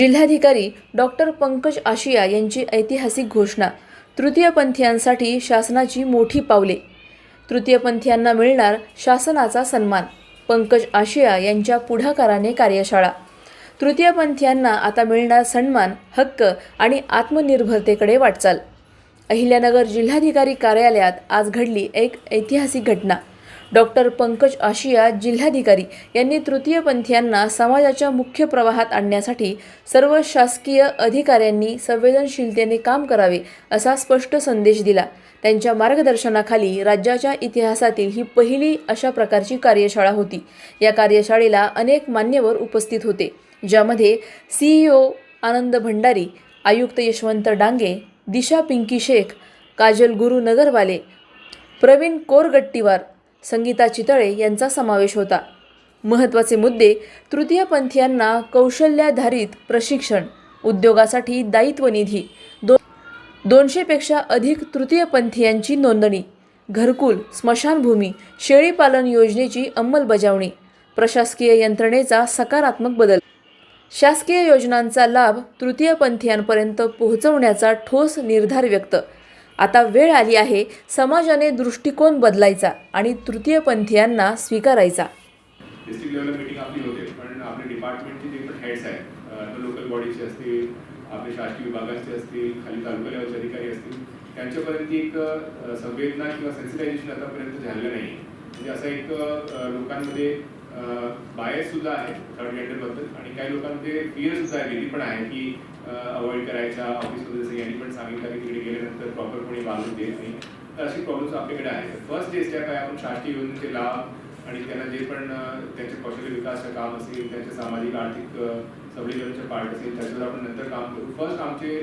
जिल्हाधिकारी डॉक्टर पंकज आशिया यांची ऐतिहासिक घोषणा. तृतीयपंथीयांसाठी शासनाची मोठी पावले. तृतीयपंथीयांना मिळणार शासनाचा सन्मान पंकज आशिया यांच्या पुढाकाराने कार्यशाळा. तृतीयपंथीयांना आता मिळणार सन्मान हक्क आणि आत्मनिर्भरतेकडे वाटचाल. अहिल्यानगर जिल्हाधिकारी कार्यालयात आज घडली एक ऐतिहासिक घटना. डॉक्टर पंकज आशिया जिल्हाधिकारी यांनी तृतीयपंथीयांना समाजाच्या मुख्य प्रवाहात आणण्यासाठी सर्व शासकीय अधिकाऱ्यांनी संवेदनशीलतेने काम करावे असा स्पष्ट संदेश दिला. त्यांच्या मार्गदर्शनाखाली राज्याच्या इतिहासातील ही पहिली अशा प्रकारची कार्यशाळा होती. या कार्यशाळेला अनेक मान्यवर उपस्थित होते ज्यामध्ये सीईओ आनंद भंडारी आयुक्त यशवंत डांगे दिशा पिंकी शेख काजल गुरु नगरवाले प्रवीण कोरगट्टीवार संगीता चितळे यांचा समावेश होता. महत्त्वाचे मुद्दे तृतीयपंथीयांना कौशल्याधारित प्रशिक्षण उद्योगासाठी दायित्व निधी दो दोनशेपेक्षा अधिक तृतीयपंथीयांची नोंदणी घरकुल स्मशानभूमी शेळीपालन योजनेची अंमलबजावणी प्रशासकीय यंत्रणेचा सकारात्मक बदल. शासकीय योजनांचा लाभ तृतीयपंथीयांपर्यंत पोहोचवण्याचा ठोस निर्धार व्यक्त आता वेळ आली आहे समाजाने दृष्टिकोन बदलायचा आणि तृतीयपंथीयांना स्वीकारायचा. डिस्ट्रिक्ट लेवलला मीटिंग आपली होते पण आपले डिपार्टमेंटचे जे पण हेड्स आहेत लोकल बॉडीचे असतील आपले शासकीय विभागाचे असतील खाली तालुका लेवलचे अधिकारी असतील त्यांच्यापर्यंत एक संवेदना किंवा सेन्सिटायझेशन आतापर्यंत झालेलं नाही. म्हणजे असं एक लोकांमध्ये बायस सुद्धा आहे थर्ड जेंडरबद्दल आणि काही लोकांमध्ये फिअर सुद्धा आहे भीती पण आहे की अवॉइड करायच्या ऑफिसमध्ये जसं यांनी पण सांगितलं की तिकडे गेल्यानंतर प्रॉपर कोणी देत नाही. तर अशी प्रॉब्लेम्स आपल्याकडे आहेत. फर्स्ट जे स्टेप आहे आपण शासकीय योजनेचे लाभ आणि त्यांना जे पण त्यांचे कौशल्य विकासचं काम असेल त्यांचे सामाजिक आर्थिक अ, सबलीकरणचे पार्ट असेल त्याच्यावर आपण नंतर काम करू. फर्स्ट आमचे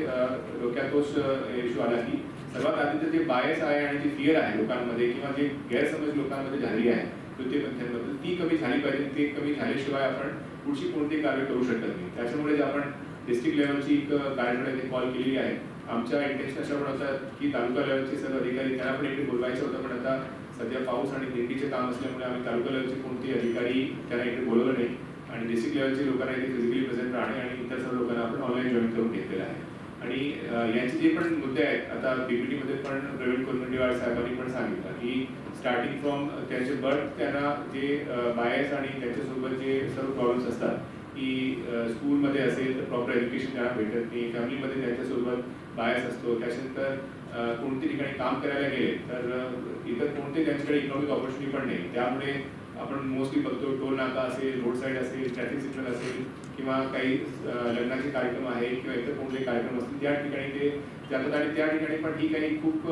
डोक्यात तोच इश्यू आला की सर्वात आधी तर जे बायस आहे आणि जी फिअर आहे लोकांमध्ये किंवा जे गैरसमज लोकांमध्ये झालेली आहे तृतीयपंथीयांबद्दल ती कमी झाली पाहिजे ती कमी झाल्याशिवाय आपण पुढची कोणते कार्य करू शकत नाही. त्याच्यामुळे जे आपण डिस्ट्रिक्ट लेवलची एक कार्यशाळा कॉल केलेली आहे आमच्या इंटेन्शन अशा पण होतात की तालुका लेवलचे सर्व अधिकारी त्यांना पण इकडे बोलवायचं होतं पण आता सध्या पाऊस आणि दिंडीचे काम असल्यामुळे आम्ही तालुका लेवलचे कोणतेही अधिकारी त्यांना इकडे बोलवलं नाही. आणि डिस्ट्रिक्ट लेवलचे लोकांना इथे फिजिकली प्रेझेंट राहणे आणि इतर सर्व लोकांना आपण ऑनलाईन जॉईन करून घेतलेलं आहे. आणि यांचे जे पण मुद्दे आहेत आता पीपीटीमध्ये पण प्रवीण कोलमंडीवार साहेबांनी पण सांगितलं की स्टार्टिंग फ्रॉम त्यांचे बर्थ त्यांना जे बायस आणि त्यांच्यासोबत जे सर्व प्रॉब्लेम्स असतात की स्कूलमध्ये असेल तर प्रॉपर एज्युकेशन त्यांना भेटत नाही फॅमिलीमध्ये त्यांच्यासोबत बायस असतो. त्याच्यानंतर कोणते कोणत्या ठिकाणी काम करायला गेले तर इतर कोणते त्यांच्याकडे इकॉनॉमिक ऑपॉर्च्युनिटी पण नाही. त्यामुळे आपण मोस्टली बघतो टोल नाका असेल रोड साईड असेल ट्रॅफिक सिग्नल असेल किंवा काही लग्नाचे कार्यक्रम आहे किंवा इतर कोणते कार्यक्रम असतील त्या ठिकाणी ते जातात. आणि त्या ठिकाणी पण ही काही खूप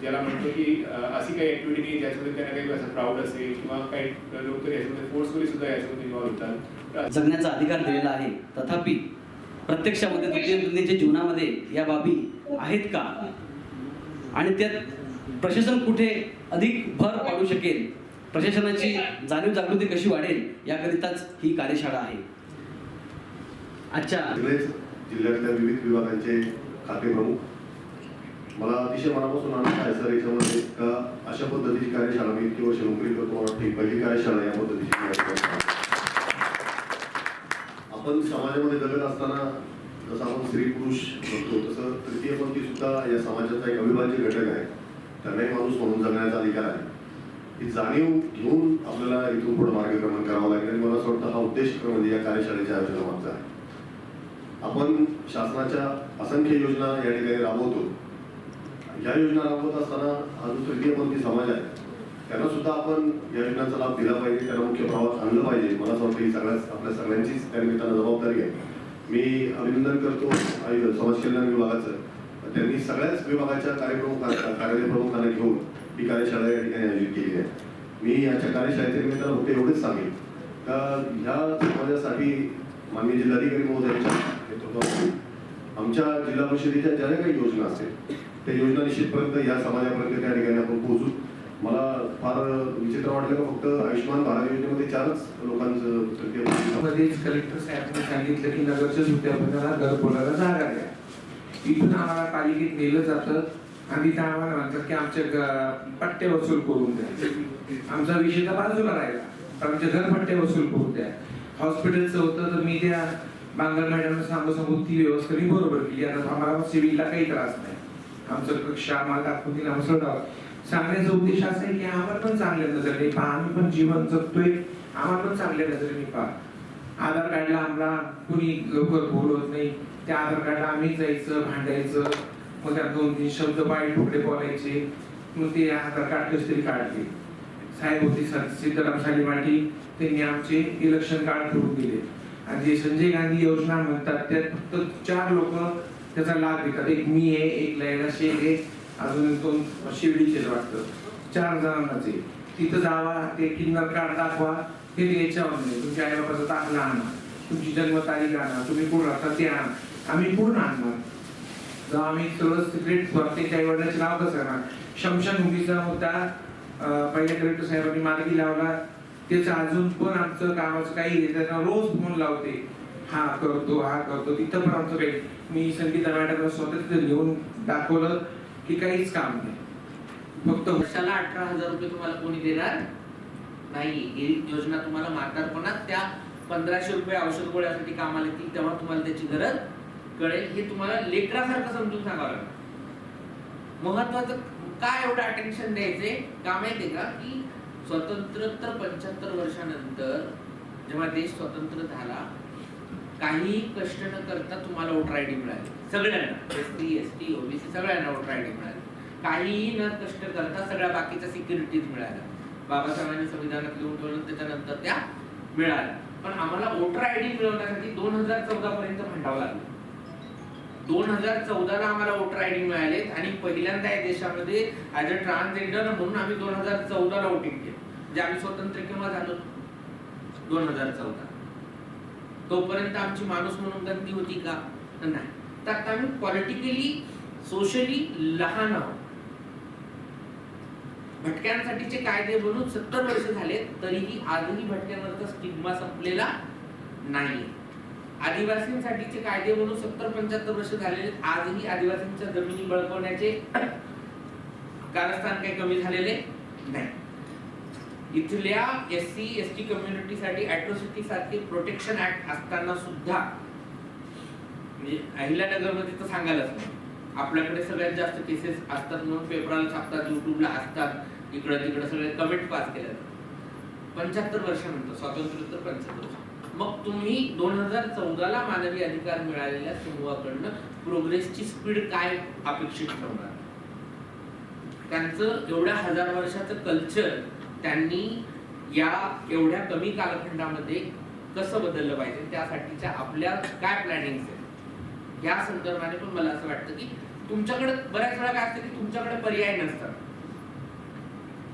ज्याला म्हणतो की अशी काही ऍक्टिव्हिटी नाही ज्याच्यामध्ये त्यांना काही असं प्राऊड असेल किंवा काही लोक तर याच्यामध्ये फोर्सफुली सुद्धा याच्यामध्ये इन्व्हॉल्व्ह होतात. जगण्याचा अधिकार दिलेला आहे. तथापि प्रत्यक्षामध्ये तृतीयपंथींच्या जीवनामध्ये या बाबी आहेत का? आणि त्यात प्रशासन कुठे अधिक भर पाडू शकेल? प्रशासनाची जाणीव जागृती कशी वाढेल? याकरिताच ही कार्यशाळा आहे. आजच्या जिल्ह्यातल्या विविध विभागांचे खाते प्रमुख. मला अतिशय मनापासून आनंद आहे सर याच्यामध्ये का अशा पद्धतीची कार्यशाळा मी इतकी वर्ष नोकरी करतो मला वाटते पहिली कार्यशाळा या पद्धतीची आपण समाजामध्ये जगत असताना जसं आपण स्त्री पुरुष बघतो तसं तृतीयपंथी सुद्धा या समाजाचा एक अविभाज्य घटक आहे. त्यांनाही माणूस म्हणून जगण्याचा अधिकार आहे. ही जाणीव घेऊन आपल्याला इथून पुढे मार्गक्रमण करावं लागेल आणि मला असं वाटतं हा उद्देश म्हणजे या कार्यशाळेच्या आयोजनामागचा आहे. आपण शासनाच्या असंख्य योजना या ठिकाणी राबवतो. या योजना राबवत असताना हा जो तृतीयपंथी समाज आहे त्यांना सुद्धा आपण या योजनांचा लाभ दिला पाहिजे त्यांना मुख्य प्रवाहात आणलं पाहिजे. मला असं वाटतं ही सगळ्याच आपल्या सगळ्यांचीच त्या निमित्तानं जबाबदारी आहे. मी अभिनंदन करतो समाज कल्याण विभागाचं. त्यांनी सगळ्याच विभागाच्या कार्यक्रम कार्यालय प्रमुखांना घेऊन ही कार्यशाळा या ठिकाणी आयोजित केली आहे. मी याच्या कार्यशाळेच्या निमित्तानं फक्त एवढेच सांगेन. का ह्या समाजासाठी माननीय जिल्हाधिकारी महोदयांच्या नेतृत्वामध्ये आमच्या जिल्हा परिषदेच्या ज्या ज्या काही योजना असतील त्या योजना निश्चितपर्यंत या समाजापर्यंत त्या ठिकाणी आपण पोहोचू. मला फार विचित्र वाटलं फक्त आयुष्यमान भारत योजनेमध्ये चारच लोकांचं मध्येच कलेक्टर साहेबांनी सांगितलं की नगरच्या सुट्ट्या घर कोणाला जागा द्या. इथून आम्हाला पालिकेत नेलं जातं आणि तिथं आम्हाला म्हणतात की आमच्या पट्टे वसूल करून द्या. आमचा विषय तर बाजूला राहिला. पण आमचे घर पट्टे वसूल करून द्या. हॉस्पिटलचं होतं तर मी त्या बांगर मॅडम सांगू सांगू ती व्यवस्था मी बरोबर केली. आता आम्हाला सिव्हिलला काही त्रास नाही. आमचं कक्ष आम्हाला दाखवून दिला आम्हाला सांगण्याचा उद्देश असा आहे की आम्हाला पण चांगल्या नजरेने पहा. आम्ही पण जीवन जगतोय. आम्हाला पण चांगल्या नजरेने पहा. आधार कार्डला आम्हाला कुणी लवकर बोलवत नाही. त्या आधार कार्डला आम्ही जायचं भांडायचं. मग त्यात दोन तीन शब्द बाई ठोकले बोलायचे. मग ते आधार कार्ड कसे तरी काढले. साहेब होते सर- सीताराम सालीमाटी त्यांनी आमचे इलेक्शन कार्ड ठेवून दिले. आणि जे संजय गांधी योजना म्हणतात त्यात फक्त चार लोक त्याचा लाभ घेतात. एक मी आहे एक लैला शेख आहे. अजून दोन शिर्डीचे वाटतं. चार जणांनाच आहे तिथं जावा ते किन्नर कार्ड दाखवा ते याच्यावर नाही. तुमच्या आई बाबाचा दाखला आणा. तुमची जन्मतारीख आणा. तुम्ही कुठं राहता ते आणा. आम्ही पूर्ण आणणार? जर आम्ही सर्व सिक्रेट प्रत्येक आई वडिलांचे नाव कसं करणार शमशानभूमीचा मुद्दा पहिल्या कलेक्टर साहेबांनी मार्गी लावला. त्याचं अजून पण आमचं कामाचं काही नाही. त्यांना रोज फोन लावते. हा करतो हा करतो. तिथं पण आमचं काही मी संगीता मॅडमला स्वतः तिथं घेऊन दाखवलं. हे काहीच काम नाही. फक्त वर्षाला अठरा हजार रुपये तुम्हाला कोणी देणार? नाही. ही योजना तुम्हाला म्हातारपणात त्या पंधराशे रुपये औषध गोळ्यासाठी कामाला येतील तेव्हा तुम्हाला त्याची गरज कळेल. हे तुम्हाला लेकरासारखं समजून सांगावं लागेल. महत्वाचं काय एवढं अटेन्शन द्यायचे का माहितीये का? की स्वतंत्रोत्तर पंच्याहत्तर वर्षानंतर जेव्हा देश स्वतंत्र झाला काही कष्ट न करता तुम्हाला वोटर आय डी मिळाली. सगळ्यांना. S T S T OBC सगळ्यांना वोटर आय डी मिळाली. काहीही न कष्ट करता सगळ्या बाकीच्या सिक्युरिटीज मिळाल्या. बाबासाहेबांनी संविधानात लिहून ठेवलं त्याच्यानंतर त्या मिळाल्या. पण आम्हाला वोटर आय डी मिळवण्यासाठी दोन हजार चौदा पर्यंत भांडावं लागलं. दोन हजार चौदाला आम्हाला वोटर आय डी मिळाले आणि पहिल्यांदा या देशामध्ये ऍज अ ट्रान्सजेंडर म्हणून आम्ही दोन हजार चौदाला वोटिंग केलं. म्हणजे आम्ही स्वतंत्र केव्हा झालो. दोन हजार चौदा. तोपर्यंत आमची माणूस म्हणून गंती होती का? नाही. तर आता आम्ही पॉलिटिकली सोशली लहान आहोत. भटक्यांसाठीचे कायदे बनून सत्तर वर्ष झाले तरीही आजही भटक्यांवरचा स्टिग्मा संपलेला नाही आदिवासींसाठीचे कायदे बनून सत्तर पंच्याहत्तर वर्ष झालेले आहेत. आजही आदिवासींच्या जमिनी बळकवण्याचे कारस्थान काही कमी झालेले नाही. इथल्या एस सी एस टी कम्युनिटीसाठी अॅट्रोसिटी सारखे प्रोटेक्शन ऍक्ट असताना सुद्धा म्हणजे अहिल्यानगरमध्ये तर सांगायलाच नाही. आपल्याकडे सगळ्यात जास्त केसेस असतात म्हणून पेपराला छापतात युट्यूबला असतात इकडं तिकडं सगळे कमेंट पास केल्या जातात पंच्याहत्तर वर्षानंतर स्वातंत्र्योत्तर पंच्याहत्तर वर्ष. मग तुम्ही दोन हजार चौदाला मानवी अधिकार मिळालेल्या समूहाकडनं प्रोग्रेसची स्पीड काय अपेक्षित ठेवणार? त्यांचं एवढ्या हजार वर्षाचं कल्चर त्यांनी या एवढ्या कमी कालखंडामध्ये कसं बदललं पाहिजे? त्यासाठीच्या आपल्या काय प्लॅनिंग आहेत? या संदर्भाने पण मला असं वाटतं की तुमच्याकडे बऱ्याच वेळा काय असतं की तुमच्याकडे पर्याय नसतात.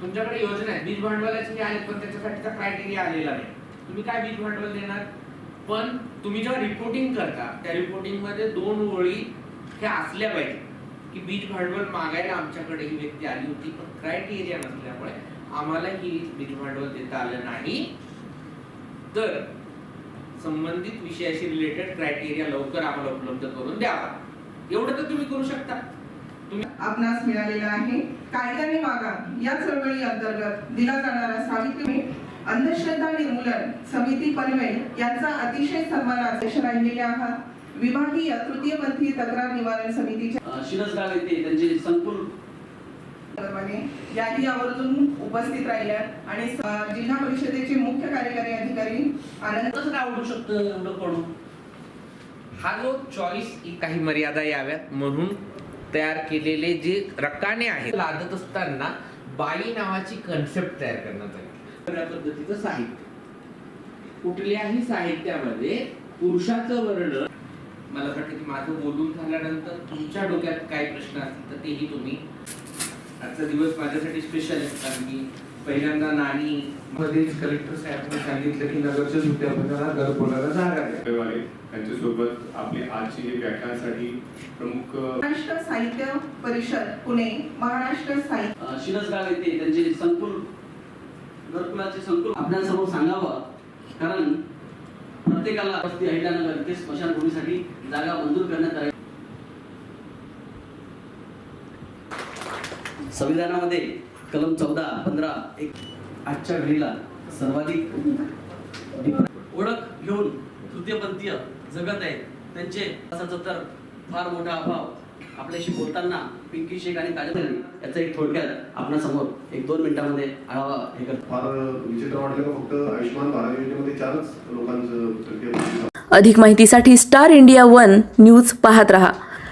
तुमच्याकडे योजना आहे बीज भांडवलाची आले पण त्याच्यासाठीचा क्रायटेरिया आलेला नाही. तुम्ही काय बीज भांडवल देणार? पण तुम्ही जेव्हा रिपोर्टिंग करता त्या रिपोर्टिंगमध्ये दोन ओळी ह्या असल्या पाहिजे. की बीज भांडवल मागायला आमच्याकडे ही व्यक्ती आली होती पण क्रायटेरिया नसल्यामुळे आम्हाला ही बीज भांडवल देता आलं नाही. तर संबंधित विषयाशी रिलेटेड क्रायटेरिया लवकर आम्हाला उपलब्ध करून द्यावा. एवढं तर तुम्ही करू शकता. तुम्ही आपणास मिळालेला आहे. कायद्याने मागा. या चळवळी अंतर्गत दिला जाणारा सावित्री अंधश्रद्धा निर्मूलन समिती पनवेल यांचा अतिशय सन्मानाध्यक्ष राहिलेले आहात. विभागीय तृतीयपंथी तक्रार निवारण समितीच्या शिरसगाव येथे त्यांचे संकुल याही यादी आवर्जून उपस्थित राहिल्या आणि जिल्हा परिषदेचे मुख्य कार्यकारी अधिकारी आनंदच आवडू शकतं एवढं कोण? हा जो चॉईस काही मर्यादा याव्यात म्हणून तयार केलेले जे रकाने आहेत. लादत असताना बाई नावाची कन्सेप्ट तयार करण्यात आली. या पद्धतीचं साहित्य. कुठल्याही साहित्यामध्ये पुरुषाचं वर्णन मला वाटतं की माझं बोलून झाल्यानंतर तुमच्या डोक्यात काही प्रश्न असतील तर तेही तुम्ही आजचा दिवस माझ्यासाठी स्पेशल आहे कारण की पहिल्यांदा नानी मध्येच कलेक्टर साहेबांनी सांगितलं की नगरच्या घर बोलायला जागा वाले त्यांच्यासोबत आपले आजची हे व्याख्यानासाठी प्रमुख महाराष्ट्र साहित्य परिषद पुणे महाराष्ट्र साहित्य. शिरसगाव येथे त्यांचे संकुल घरकुलाचे संकुल आपल्यासमोर सांगावं कारण प्रत्येकाला वस्ती अहिल्यानगर येथे स्मशानभूमीसाठी जागा मंजूर करण्यात आली संविधानामध्ये कलम चौदा पंधरा एक आजच्या घडीला सर्वाधिक ओळख घेऊन तृतीयपंथीय जगत आहेत. त्यांचे असाचा तर फार मोठा अभाव. आपल्याशी बोलताना पिंकी शेख आणि काजल यांनी याचा एक थोडक्यात आपणासमोर एक दोन मिनिटामध्ये आढावा हे करतो. फार विचित्र वाटलं. फक्त आयुष्यमान भारत योजनेमध्ये चारच लोकांचं तृतीय अधिक माहितीसाठी स्टार इंडिया वन न्यूज पाहत रहा.